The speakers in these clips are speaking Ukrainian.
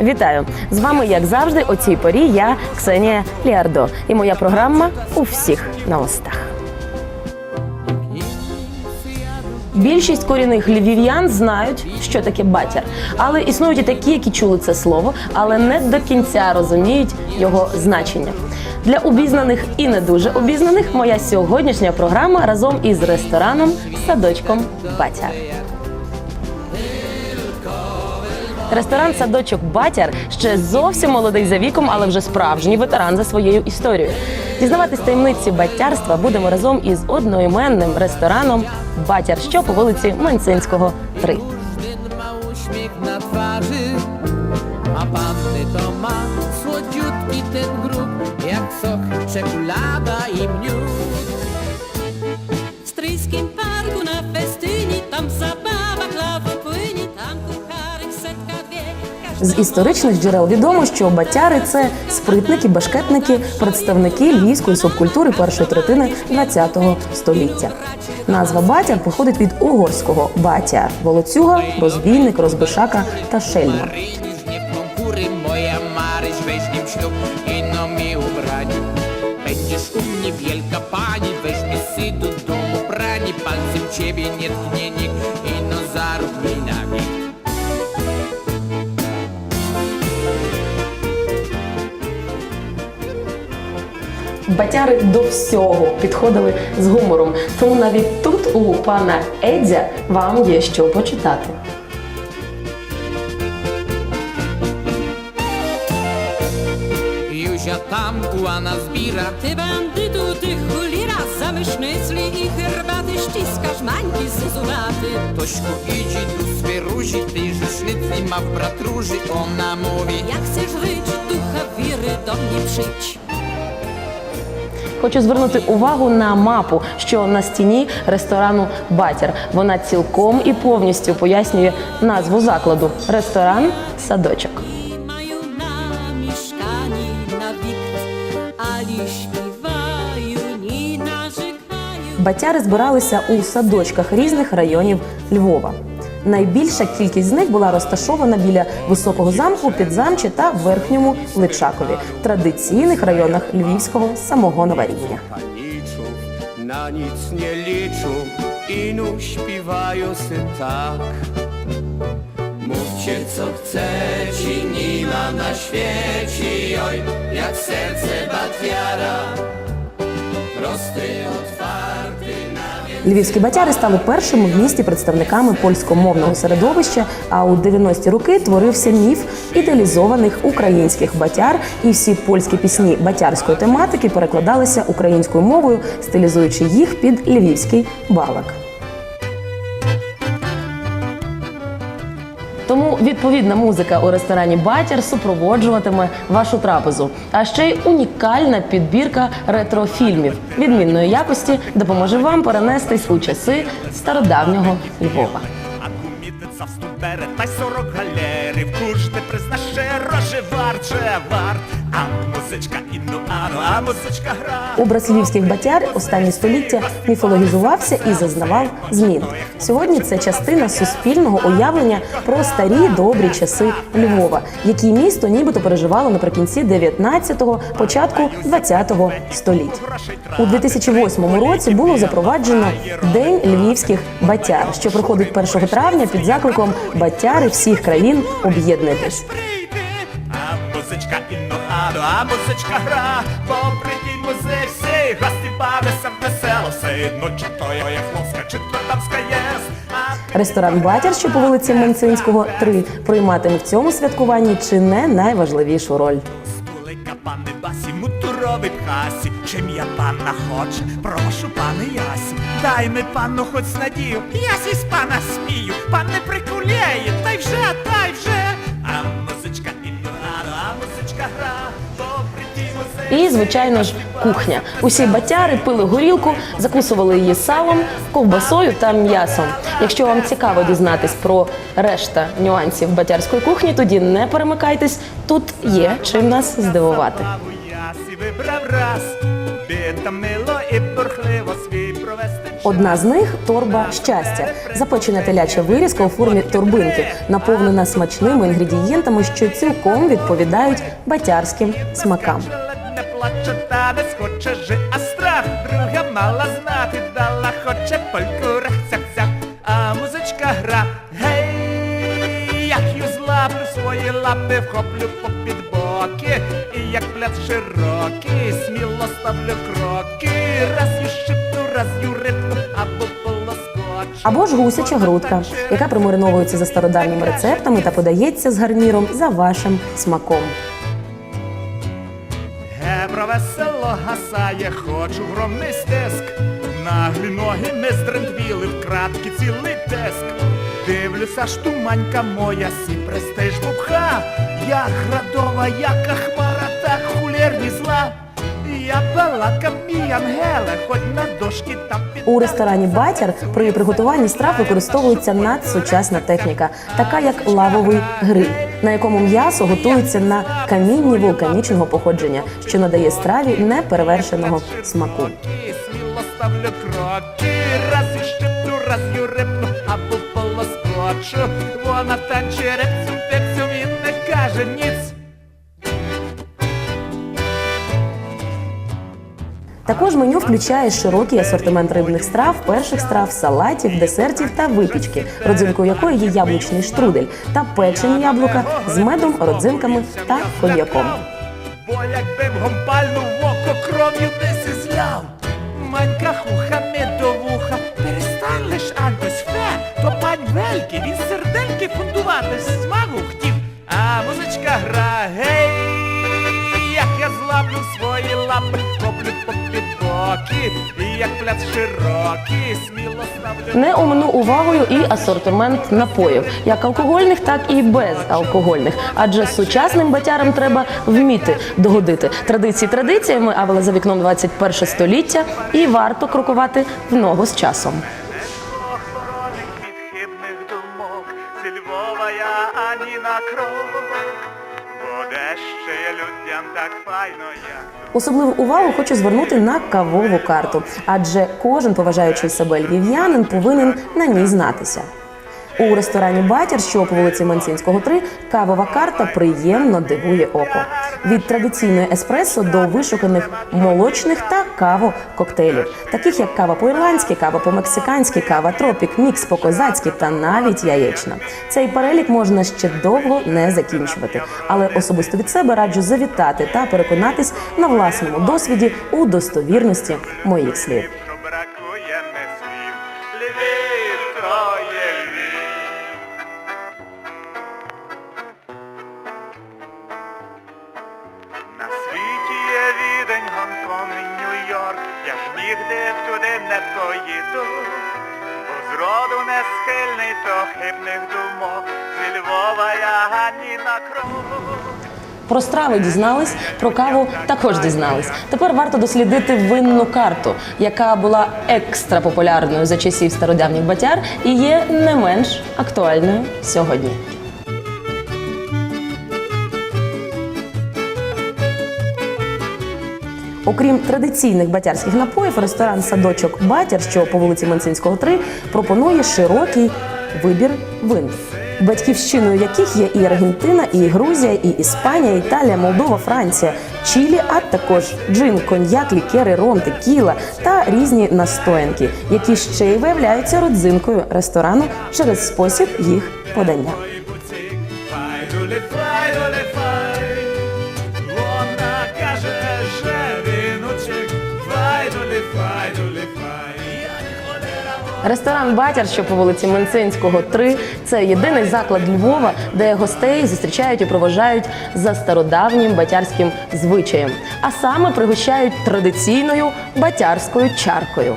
Вітаю з вами, як завжди, о цій порі. Я Ксенія Ліардо, і моя програма у всіх на устах. Більшість корінних львів'ян знають, що таке батяр, але існують і такі, які чули це слово, але не до кінця розуміють його значення. Для обізнаних і не дуже обізнаних моя сьогоднішня програма разом із рестораном Садочком батя. Ресторан Садочок Батяр ще зовсім молодий за віком, але вже справжній ветеран за своєю історією. Дізнаватись таємниці батярства будемо разом із одноіменним рестораном Батяр, що по вулиці Менцинського 3. Względ ma uśmiech na twarzy, a panny to ma słodziutki ten grób, jak sok, czekolada i miód. W stryjskim parku na festynie, tam zabawa З історичних джерел відомо, що батяри це спритники, башкетники, представники львівської субкультури першої третини ХХ століття. Назва батяр походить від угорського батя волоцюга, розбійник, розбишака та шельма. I no mi Батяри до всього підходили з гумором. Тому навіть тут у пана Едзя вам є що почитати. Józia tam ułana zbira, Ty bandytu, ty chulira, zamyśl nycli i herbaty, ściskasz mańki zuzuwaty. Tośku idź do swej róży, tej rzecznicy ma w brat róży, ona mówi. Jak chcesz żyć, ducha wiry, do mnie przyjdź. Хочу звернути увагу на мапу, що на стіні ресторану Батір. Вона цілком і повністю пояснює назву закладу ресторан Садочок. Батяри збиралися у садочках різних районів Львова. Найбільша кількість з них була розташована біля високого замку, підзамчі та верхньому Личакові, традиційних районах львівського самогонова рівня. paniczów na nic nie liczą inu śpiewają se tak. Mówcie co chcecie, nie ma na świecie, oj, jak serce batwiara. Prosty, na Львівські батяри стали першими в місті представниками польськомовного середовища. А у 90-ті роки творився міф ідеалізованих українських батяр, і всі польські пісні батярської тематики перекладалися українською мовою, стилізуючи їх під львівський балак. Тому відповідна музика у ресторані Батір супроводжуватиме вашу трапезу. А ще й унікальна підбірка ретрофільмів відмінної якості допоможе вам перенестись у часи стародавнього Львова. А кумідниця в студбере та й сорок галерів Кожне призна щиро варче варт А музичка інну ану, а музичка гра Образ львівських батяр останні століття міфологізувався і зазнавав змін. Сьогодні це частина суспільного уявлення про старі добрі часи Львова, які місто нібито переживало наприкінці 19-го, початку 20-го століть. У 2008 році було запроваджено День львівських батяр, що проходить 1 травня під закликом Батяри всіх країн А музичка і ану, а музичка гра. Попри тій музичці Гості бавляться весело. Все одно чи то є хлопська, чи то дамська єс. Ресторан Батір, що по вулиці Менцинського 3, прийматиме в цьому святкуванні чи не найважливішу роль. Пани мутуровий пхасі, чим я панна хоче, прошу пане Ясі, дай ми панну хоч надію, я з пана смію, пан не прикулєє, та й вже, та й вже. А музичка інуану, а музичка гра, попри ті. І, звичайно ж, кухня. Усі батяри пили горілку, закусували її салом, ковбасою та м'ясом. Якщо вам цікаво дізнатись про решта нюансів батярської кухні, тоді не перемикайтесь. Тут є чим нас здивувати. Ясі вибрав раз, би там мило і бурхливо свій провести Одна з них торба щастя, запечена теляча вирізка у формі торбинки, наповнена смачними інгредієнтами, що цілком відповідають батярським смакам. Не плаче та не схоче жи, а страх друга мала знати, дала хоче польку рехцях а музичка гра. Гей, як ю злаплю свої лапи, вхоплю попід боки, і як пляц широкий, сміло ставлю кроки, раз ю шипну, раз ю або полоскочу. Або ж гусяча грудка, яка примариновується за стародавніми рецептами та подається з гарніром за вашим смаком. Гебра весело гасає, хочу громний стиск. Наглі ноги не здрендвіли, вкратки цілий тиск. Дивлюся, ж туманька моя, сі престиж бубха. Я градова, яка хмара, так хулєрні зла. Я балака, мій хоч на дошки та під... У ресторані Батяр при приготуванні страв використовується надсучасна техніка, така як лавовий гриль, на якому м'ясо готується на камінні вулканічного походження, що надає страві неперевершеного смаку. Ставлю кроки, раз і щипну, раз ю або полоскочу. Вона танче репцю, пепцю, він не каже ніц. Також меню включає широкий асортимент рибних страв, перших страв, салатів, десертів та випічки, родзинкою якої є яблучний штрудель та печені яблука з медом, родзинками та коньяком. Бо якби в гомпальну в око кров'ю десь і зляв. Манька хуха, медовуха, перестань лиш Антось фе, то пань вельки, він серденьки фундувати смагу хотів. А музичка гра, злаплю свої лапи, коплю попід боки, і як пляц широкий, сміло ставлю. Не омину увагою і асортимент напоїв, як алкогольних, так і безалкогольних. Адже сучасним батярам треба вміти догодити традиції традиціями, але за вікном 21 століття, і варто крокувати в ногу з часом. Особливу увагу хочу звернути на кавову карту, адже кожен поважаючий себе львів'янин повинен на ній знатися. У ресторані Батір, що по вулиці Манцінського 3, кавова карта приємно дивує око. Від традиційної еспресо до вишуканих молочних та каво-коктейлів, таких як кава по-ірландськи, кава по-мексиканськи, кава тропік, мікс по-козацьки та навіть яєчна. Цей перелік можна ще довго не закінчувати, але особисто від себе раджу завітати та переконатись на власному досвіді у достовірності моїх слів. Не схильний до хибних думок, зі Львова я гані на крок. Про страви дізнались, про каву також дізнались. Тепер варто дослідити винну карту, яка була екстра популярною за часів стародавніх батяр і є не менш актуальною сьогодні. Окрім традиційних батярських напоїв, ресторан Садочок Батяр, що по вулиці Менцинського 3, пропонує широкий вибір вин. Батьківщиною яких є і Аргентина, і Грузія, і Іспанія, Італія, Молдова, Франція, Чилі, а також джин, коньяк, лікери, ром, текіла та різні настоянки, які ще й виявляються родзинкою ресторану через спосіб їх подання. Ресторан Батяр, що по вулиці Менцинського, 3, це єдиний заклад Львова, де гостей зустрічають і проважають за стародавнім батярським звичаєм, а саме пригощають традиційною батярською чаркою.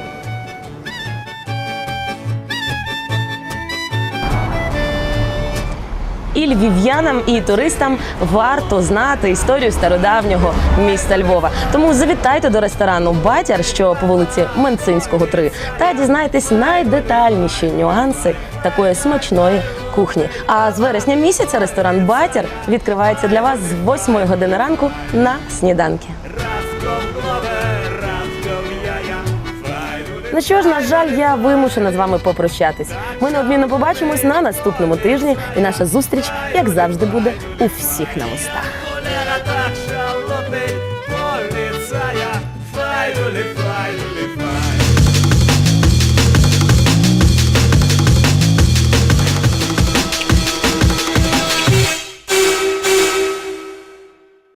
І львів'янам, і туристам варто знати історію стародавнього міста Львова. Тому завітайте до ресторану Батяр, що по вулиці Менцинського 3, та дізнайтесь найдетальніші нюанси такої смачної кухні. А з вересня місяця ресторан Батяр відкривається для вас з 8 години ранку на сніданки. Ну що ж, на жаль, я вимушена з вами попрощатись. Ми неодмінно побачимось на наступному тижні, і наша зустріч, як завжди, буде у всіх на устах.